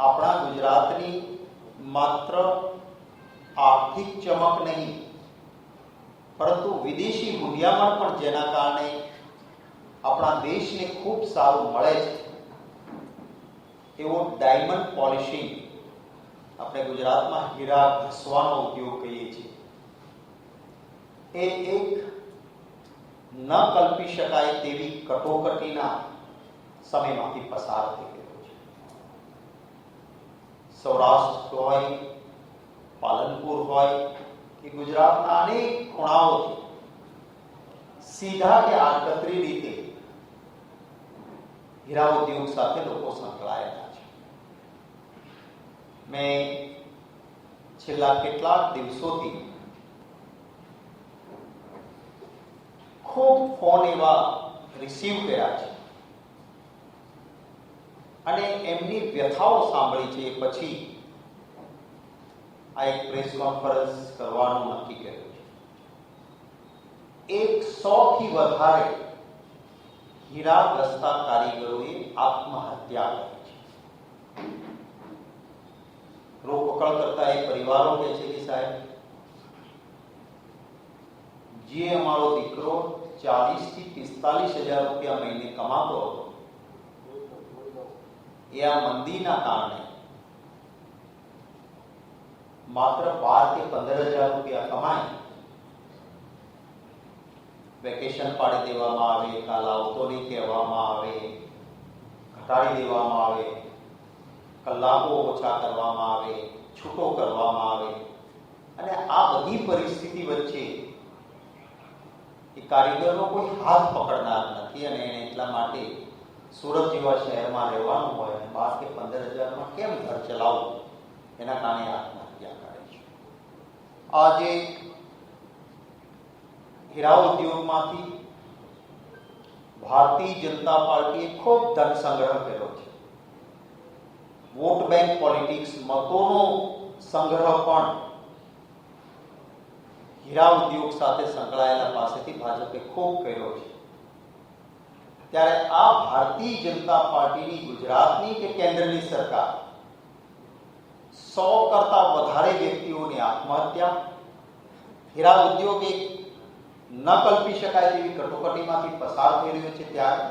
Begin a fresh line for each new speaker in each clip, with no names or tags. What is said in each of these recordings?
આપણા ગુજરાતની માત્ર આર્થિક ચમક નહીં, પરંતુ વિદેશી હુંડિયામણ પણ જેના કારણે આપણા દેશને ખૂબ સારું મળે છે. એવો ડાયમંડ પોલિશિંગ આપણે ગુજરાતમાં હીરા ઘસવાનો ઉદ્યોગ કહીએ છીએ. એ એક ન કલ્પી શકાય તેવી કટોકટીના સમયમાંથી પસાર થઈ ગયો છે. સૌરાષ્ટ્ર હોય, પાલનપુર હોય કે ગુજરાતના અનેક ખૂણાઓથી સીધા કે આડકતરી રીતે હીરા ઉદ્યોગ સાથે લોકો સંકળાયેલા છે. મેં છેલ્લા કેટલાક દિવસોથી ખૂબ ફોન એવા રિસીવ કર્યા છે. અને એમની વ્યથાઓ સાંભળી છે પછી આ એક પ્રેસ કોન્ફરન્સ કરવાનું નક્કી કર્યું છે. એક સો થી વધારે હીરાગ્રસ્તા કારીગરોએ આત્મહત્યા કરી છે. રોકકળ કરતા એ પરિવારો કહે છે કે સાહેબ, જે અમારો દીકરો ચાલીસથી પિસ્તાલીસ હજાર રૂપિયા મહિને કમાતો હતો એ આ મંદીના કારણે. માત્ર બાર કે પંદર હજાર રૂપિયા કમાય વેકેશન પાડી દેવામાં આવે, કાલ આવતો નહીં કહેવામાં આવે, ઘટાડી દેવામાં આવે, કલાકો ઓછા કરવામાં આવે, છૂટો કરવામાં આવે. અને આ બધી પરિસ્થિતિ વચ્ચે એ કારીગરનો કોઈ હાથ પકડનાર નથી અને એને એટલા માટે સુરત જેવા શહેરમાં રહેવાનું હોય અને બાર કે પંદર હજારમાં કેમ ઘર ચલાવવું? એના કારણે આત્મહત્યા કરે છે. આજે હીરા ઉદ્યોગમાંથી ભારતીય જનતા પાર્ટીએ ખૂબ ધન સંગ્રહ કર્યો છે. વોટ બેંક પોલિટિક્સ મતોનો સંગ્રહ પણ હીરા ઉદ્યોગ સાથે સંકળાયેલા પાસેથી ભાજપે ખૂબ કર્યો છે. ત્યારે આ ભારતીય જનતા પાર્ટીની ગુજરાતની કે કેન્દ્રની સરકાર સો કરતા વધારે વ્યક્તિઓની આત્મહત્યા, હીરા ઉદ્યોગ એક ન કલ્પી શકાય તેવી કટોકટીમાંથી પસાર થઈ રહ્યો છે ત્યારે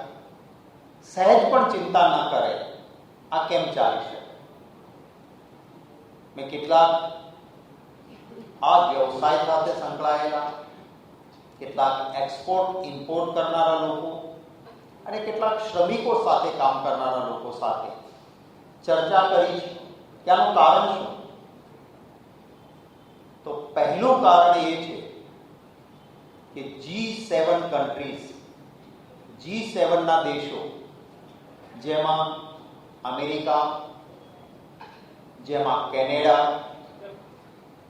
સહેજ પણ ચિંતા ન કરે આ કેમ ચાલી શકે? મેં કેટલાક આ વ્યવસાય સાથે સંકળાયેલા, કેટલાક એક્સપોર્ટ ઇમ્પોર્ટ કરનારા લોકો અને કેટલાક શ્રમિકો સાથે કામ કરનારા લોકો સાથે. ચર્ચા કરી છે. કે આનું કારણ શું? તો પહેલું કારણ એ છે કે જી સેવન કન્ટ્રીઝ જી સેવનના દેશો, જેમાં અમેરિકા, જેમાં કેનેડા,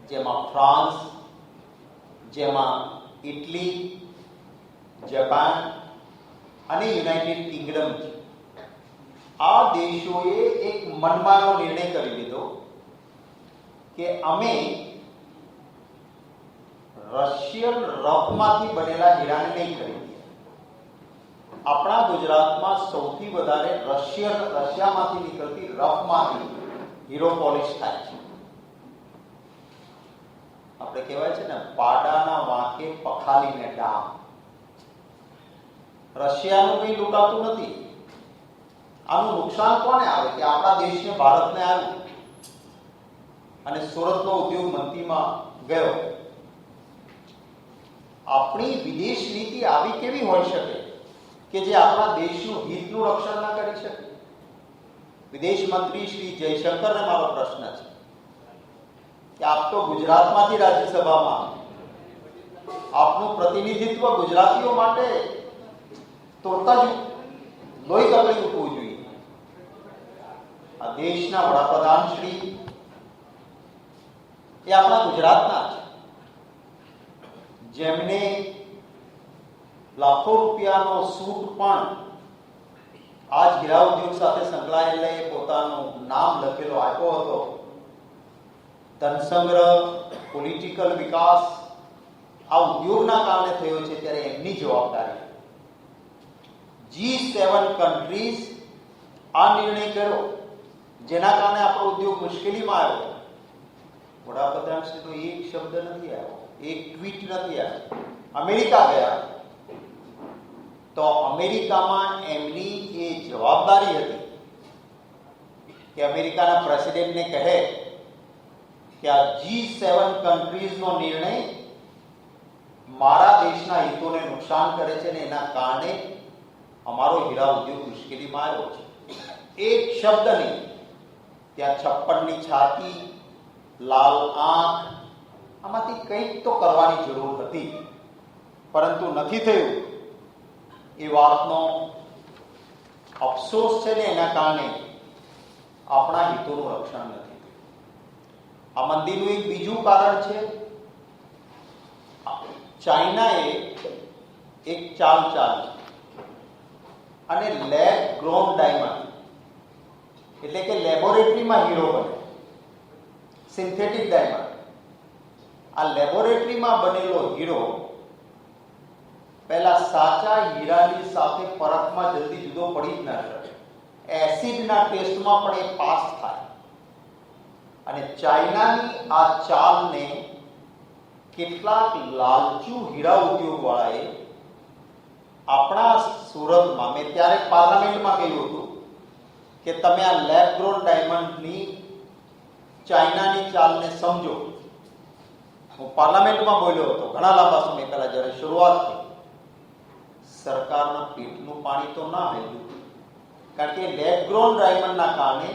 જેમાં ફ્રાન્સ, જેમાં ઇટલી, જાપાન અને યુનાઇટેડ કિંગડમ છે આ દેશોએ એક મનમાનો નિર્ણય કરી લીધો કે અમે રશિયન રફમાંથી બનેલા હીરાને નહીં ખરીદીએ. આપણા ગુજરાતમાં સૌથી વધારે રશિયન રશિયામાંથી નીકળતી રફમાંથી હીરો પોલિશ થાય છે. આપણે કહેવાય છે ને, પાડાના વાંકે પખાલીને ડામ. રશિયાનું કંઈ લૂંટાતું નથી. આનું નુકસાન કોને આવે કે આપણા દેશને ભારતને આવ્યું અને સુરતનો ઉદ્યોગ મંત્રીમાં ગયો. આપણી વિદેશ નીતિ આવી કેવી હોઈ શકે કે જે આપણા દેશનું હિતનું રક્ષણ ના કરી શકે? વિદેશ મંત્રી શ્રી જયશંકરને મારો પ્રશ્ન છે. કે આપ તો ગુજરાતમાંથી રાજ્યસભામાં. આપનું પ્રતિનિધિત્વ ગુજરાતીઓ માટે તરત લોહી કપડી ઉઠવું જોઈએ. આ દેશના વડાપ્રધાન શ્રી એ આપણા ગુજરાતના છે જેમને લાખો રૂપિયાનો સૂટ પણ આજ હીરા ઉદ્યોગ સાથે સંકળાયેલા પોતાનું નામ લખેલો આપ્યો હતો. ધનસંગ્રહ પોલિટિકલ વિકાસ આ ઉદ્યોગના કારણે થયો છે ત્યારે એમની જવાબદારી. જી સેવન કન્ટ્રીઝ આ નિર્ણય કર્યો જેના કારણે આપણો ઉદ્યોગ મુશ્કેલીમાં આવ્યો વડાપ્રધાન શ્રી તો એક શબ્દ નથી આવ્યો એક ટ્વીટ નથી આવ્યો અમેરિકા ગયા તો અમેરિકામાં એમની એ જવાબદારી હતી કે અમેરિકાના પ્રેસિડેન્ટને કહે કે આ જી સેવન કન્ટ્રીઝનો નિર્ણય મારા દેશના હિતોને નુકસાન કરે છે ને એના કારણે અમારો હીરા ઉદ્યોગ મુશ્કેલીમાં આવ્યો છે. એક શબ્દ નહીં. ત્યાં છપ્પનની છાતી, લાલ આંખ, આમાંથી કંઈક તો કરવાની જરૂર હતી. પરંતુ નથી થયું. એ વાતનો અફસોસ છે ને એના કારણે આપણા હિતોનું રક્ષણ નથી. આ મંદિરનું એક બીજું કારણ છે, ચાઇનાએ એક ચાલ ચાલી અને લેબ ગ્રોન ડાયમંડ એટલે કે લેબોરેટરીમાં હીરો બને. સિન્થેટિક ડાયમંડ આ લેબોરેટરીમાં બનેલો હીરો પહેલા સાચા હીરાની સાથે પરખમાં જલ્દી જુદો પડી જ ના શકે. એસિડના ટેસ્ટમાં પણ એ પાસ થાય. અને ચાઇનાની આ ચાલને કેટલાક લાલચુ હીરા ઉદ્યોગવાળાએ આપણા સુરતમાં મેં ત્યારે પાર્લામેન્ટમાં કહ્યું હતું કે તમે આ લેબ ગ્રોન ડાયમંડની ચાઇનાની ચાલને સમજો. હું પાર્લામેન્ટમાં બોલ્યો હતો. ઘણા લાંબા સમય પહેલા જ્યારે શરૂઆત થઈ. સરકારના પેટનું પાણી તો ના આવ્યું કારણ કે લેબ ગ્રોન ડાયમંડના કારણે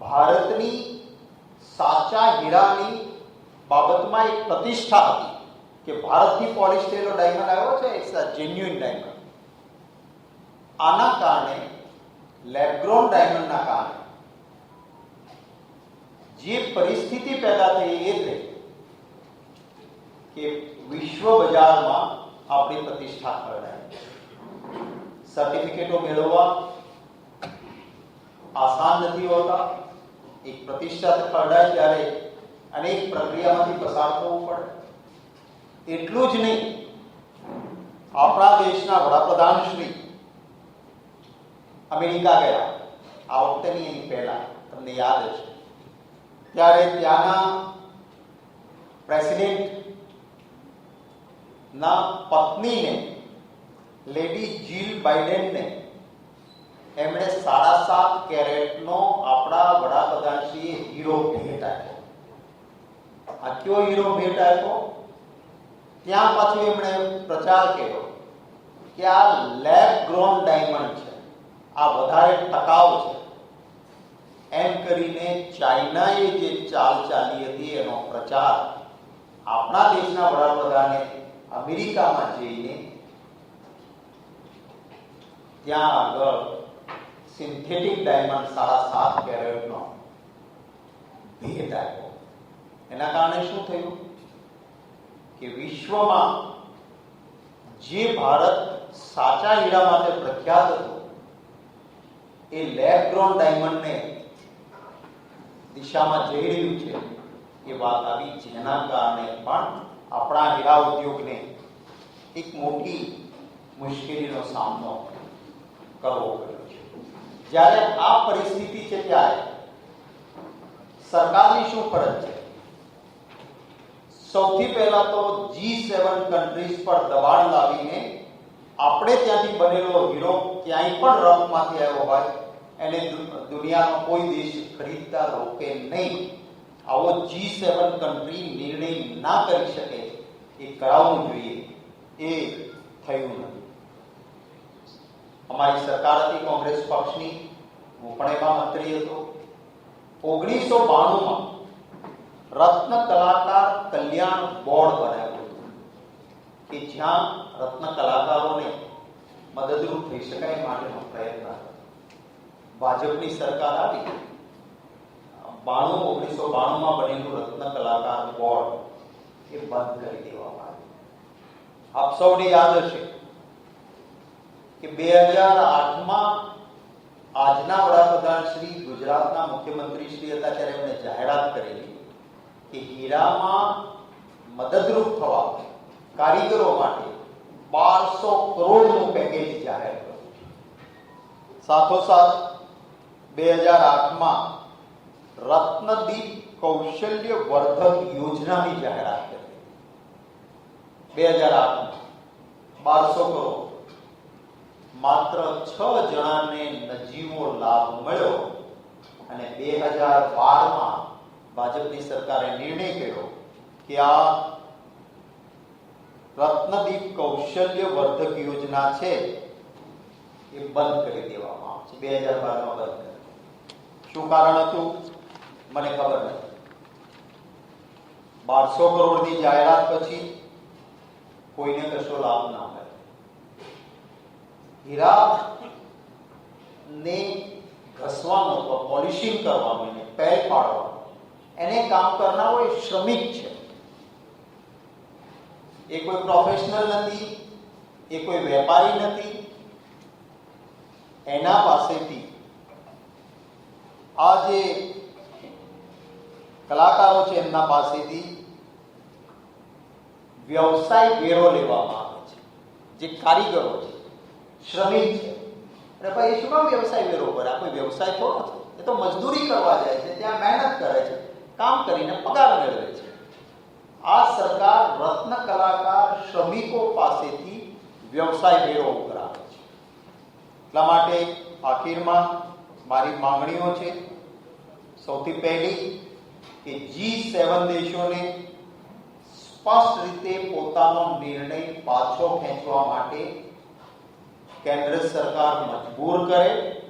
ભારતની સાચા હીરાની બાબતમાં એક પ્રતિષ્ઠા હતી. કે ભારતથી પોલિશ થયેલો ડાયમંડ આવ્યો છે ઇટ્સ અ જેન્યુઇન ડાયમંડ આના કારણે લેબગ્રોન ડાયમંડના કારણે જે પરિસ્થિતિ પેદા થઈ એ થઈ કે વિશ્વ બજારમાં આપણી પ્રતિષ્ઠા ખરડાય સર્ટિફિકેટો મેળવવા આસાન નથી હોતા એક પ્રતિષ્ઠા ખરડાય ત્યારે અનેક પ્રક્રિયામાંથી પસાર થવું પડે એટલું જ નહીં. આપણા દેશના વડાપ્રધાન શ્રી અમેરિકા ગયા. આ વખતેની એની પહેલા. તમને યાદ હશે. ત્યારે ત્યાંના પ્રેસિડેન્ટ ના પત્નીને, લેડી જીલ બાઇડેનને એમણે સાડા સાત કેરેટનો આપણા વડાપ્રધાનશ્રીએ હીરો ભેટ આપ્યો. આ કયો હીરો ભેટ આપ્યો? ત્યાં પાછું એમણે પ્રચાર કર્યો કે આ લેબ ગ્રોન ડાયમંડ છે. આ વધારે ટકાઉ છે. એમ કરીને ચાઇનાએ જે ચાલ ચાલી હતી એનો પ્રચાર આપણા દેશના વડાપ્રધાને અમેરિકામાં જઈને ત્યાં આગળ સિન્થેટિક ડાયમંડ સાડા સાત કેરેટનો ભેટ આપ્યો. એના કારણે શું થયું? કે વિશ્વમાં જે ભારત સાચા હીરા માટે પ્રખ્યાત હતું, એ લેબ ગ્રોન ડાયમંડને દિશામાં જઈ રહ્યું છે, એ વાત આવી જેના કારણે પણ આપણા હીરા ઉદ્યોગને એક મોટી મુશ્કેલીનો સામનો કરવો પડ્યો છે. જ્યારે આ પરિસ્થિતિ છે ત્યારે સરકારની શું ફરજ છે? સૌથી પહેલા તો જી સેવન કન્ટ્રીઝ પર દબાણ લાવીને આપણે ત્યાંથી બનેલો હીરો ક્યાંય પણ રફમાંથી આવ્યો હોય, એને દુનિયાનો કોઈ દેશ ખરીદતા રોકે નહીં. આવો જી સેવન કન્ટ્રી નિર્ણય ના કરી શકે, એ કરાવવું જોઈએ. એ થયું નથી. અમારી સરકાર હતી કોંગ્રેસ પક્ષની, હું પણ એમાં મંત્રી હતો. ઓગણીસો બાણુંમાં રત્ન કલાકાર કલ્યાણ બોર્ડ બનાવ્યું હતું. કે જ્યાં રત્ન કલાકારોને મદદરૂપ થઈ શકાય માટેનો પ્રયત્ન ભાજપની સરકાર આવી. બાણું, ઓગણીસો બાણુંમાં બનેલું રત્ન કલાકાર બોર્ડ એ બંધ કરી દેવામાં આવ્યું. આપ સૌને યાદ હશે કે બે હજાર આઠમાં આજના વડાપ્રધાન શ્રી ગુજરાતના મુખ્યમંત્રી શ્રી હતા, ત્યારે એમણે જાહેરાત કરેલી. કે હીરામાં મદદરૂપ થવા કારીગરો માટે બારસો કરોડનું પેકેજ જાહેર કર્યું. સાથોસાથ બે હજાર આઠમાં રત્નદીપ કૌશલ્ય વર્ધક યોજનાની જાહેરાત કરી. બે હજાર આઠમાં બારસો કરોડ. માત્ર છ જણાને નજીવો લાભ મળ્યો અને બે હજાર બારમાં ભાજપની સરકારે નિર્ણય કર્યો કે આ રત્નદીપ કૌશલ્ય વર્ધક યોજના છે, એ બંધ કરી દેવામાં આવશે બે હજાર બારમાં બંધ કરી શું કારણ હતું? મને ખબર નથી. બારસો કરોડની જાહેરાત પછી કોઈને કશો લાભ ના મળે. હીરા ને ઘસવાનો પોલિશિંગ કરવાનો એને પેલ પાડવાનો એને કામ કરનારો એ શ્રમિક છે. એ કોઈ પ્રોફેશનલ નથી, એ કોઈ વેપારી નથી. એના પાસેથી આ જે કલાકારો છે એમના પાસેથી વ્યવસાય વેરો લેવામાં આવે છે. જે કારીગરો છે, શ્રમિક છે. અરે ભાઈ શું વ્યવસાય વેરો કરે આ કોઈ વ્યવસાય થોડો છે? એ તો મજદૂરી કરવા જાય છે, ત્યાં મહેનત કરે છે. કામ કરીને પગાર મેળવે છે. આ સરકાર રત્ન કલાકાર શ્રમિકો પાસેથી વ્યવસાય વેરો ઉઘરાવે છે. એટલા માટે આખીરમાં મારી માંગણીઓ છે, સૌથી પહેલી કે જી સેવન દેશોને સ્પષ્ટ રીતે પોતાનો નિર્ણય પાછો ખેંચવા માટે કેન્દ્ર સરકાર મજબૂર કરે.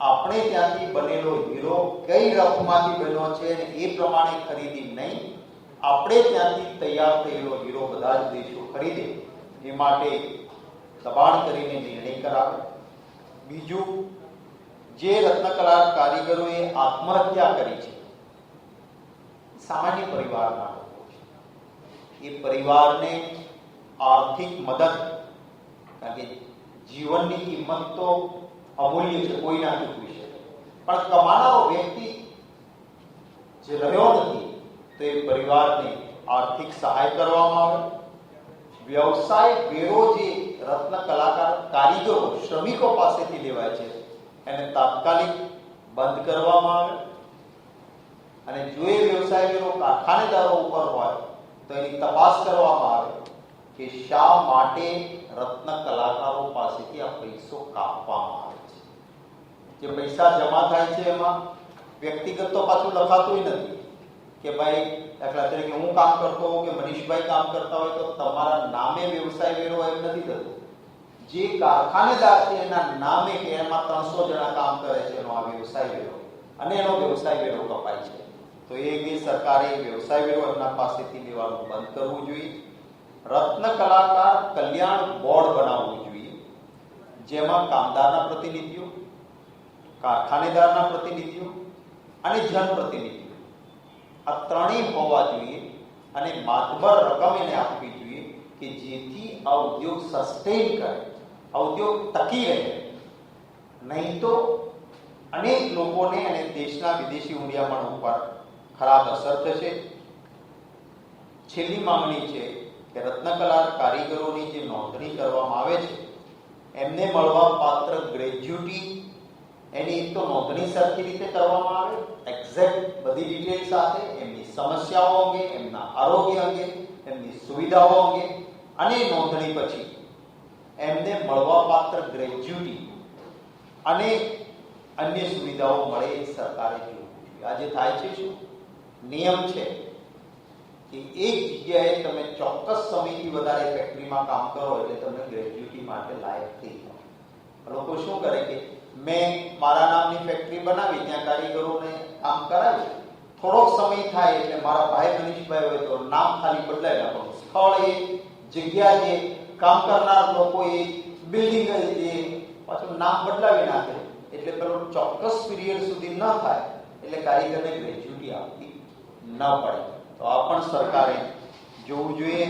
આપણે ત્યાંથી બનેલો હીરો કઈ રફમાંથી બન્યો છે અને એ પ્રમાણે ખરીદી નહીં, આપણે ત્યાંથી તૈયાર થયેલો હીરો બધા જ દેશો ખરીદે. એ માટે દબાણ કરીને નિર્ણય કરાવે. બીજું, જે રત્નકલા કારીગરોએ આત્મહત્યા કરી છે, સામાન્ય પરિવારના લોકો છે. એ પરિવારને આર્થિક મદદ, કારણ કે જીવનની કિંમત તો અમૂલ્ય છે, કોઈ ના ચૂકવી શકે. પણ કમાનારો વ્યક્તિ જે રહ્યો નથી, તો એ પરિવારને આર્થિક સહાય કરવામાં આવે. વ્યવસાય વેરો જે રત્ન કલાકાર, કારીગરો, શ્રમિકો પાસેથી લેવાય છે. એને તાત્કાલિક બંધ કરવામાં આવે. અને જો એ વ્યવસાય વેરો કારખાનેદારો ઉપર હોય, તો એની તપાસ કરવામાં આવે કે શા માટે રત્ન કલાકારો પાસેથી આ પૈસો કાપવામાં આવે. જે પૈસા જમા થાય છે એમાં? વ્યક્તિગત તો પાછું લખાતું નથી. કે ભાઈ, દાખલા તરીકે હું કામ કરતો હોઉં કે મનીષભાઈ કામ કરતા હોય તો તમારા નામે વ્યવસાય વેરો એમ નથી થતો. જે કારખાનેદાર છે, એના નામે કે એમાં ત્રણસો જણા કામ કરે છે, એનો આ વ્યવસાય વેરો. અને એનો વ્યવસાય વેરો કપાય છે. તો એ બી સરકારે વ્યવસાય વેરો એમના પાસેથી લેવાનું બંધ કરવું જોઈએ. રત્ન કલાકાર કલ્યાણ બોર્ડ બનાવવું જોઈએ. જેમાં કામદારના પ્રતિનિધિઓ કારખાનેદારના પ્રતિનિધિઓ અને જનપ્રતિનિધિઓ. આ ત્રણેય હોવા જોઈએ અને માતબર રકમ એને આપવી જોઈએ કે જેથી આ ઉદ્યોગ સસ્ટેન કરે, આ ઉદ્યોગ ટકી રહે. નહીં તો અનેક લોકોને અને દેશના વિદેશી હુંડિયામણ ઉપર ખરાબ અસર થશે. છેલ્લી માંગણી છે કે રત્નકલા કારીગરોની જે નોંધણી કરવામાં આવે છે, એમને મળવા પાત્ર ગ્રેજ્યુટી એની એક તો નોંધણી સરખી રીતે કરવામાં આવે એક્ઝેક્ટ બધી ડિટેલ સાથે, એમની સમસ્યાઓ અંગે, એમના આરોગ્ય અંગે, એમની સુવિધાઓ અંગે, અને નોંધણી પછી એમને મળવાપાત્ર ગ્રેજ્યુટી અને અન્ય સુવિધાઓ મળે એ સરકારે જોવું જોઈએ આજે થાય છે શું? નિયમ છે કે એક જગ્યાએ તમે ચોક્કસ સમયથી વધારે ફેક્ટરીમાં કામ કરો એટલે તમે ગ્રેજ્યુટી માટે લાયક થઈ જાઓ લોકો શું કરે કે મેં મારા નામની ફેક્ટરી બનાવી, ત્યાં કારીગરોને કામ કરાવી થોડોક સમય થાય એટલે મારા ભાઈ મનીષભાઈ હોય તો નામ ખાલી બદલાઈ નાખવાનું સ્થળ એ, જગ્યા જે, કામ કરનાર લોકો એ બિલ્ડિંગ એ, પાછું નામ બદલાવી નાખે. એટલે પેલો ચોક્કસ પીરિયડ સુધી ન થાય એટલે કારીગરને ગ્રેજ્યુટી આપવી ન પડે. તો આ પણ સરકારે જોવું જોઈએ.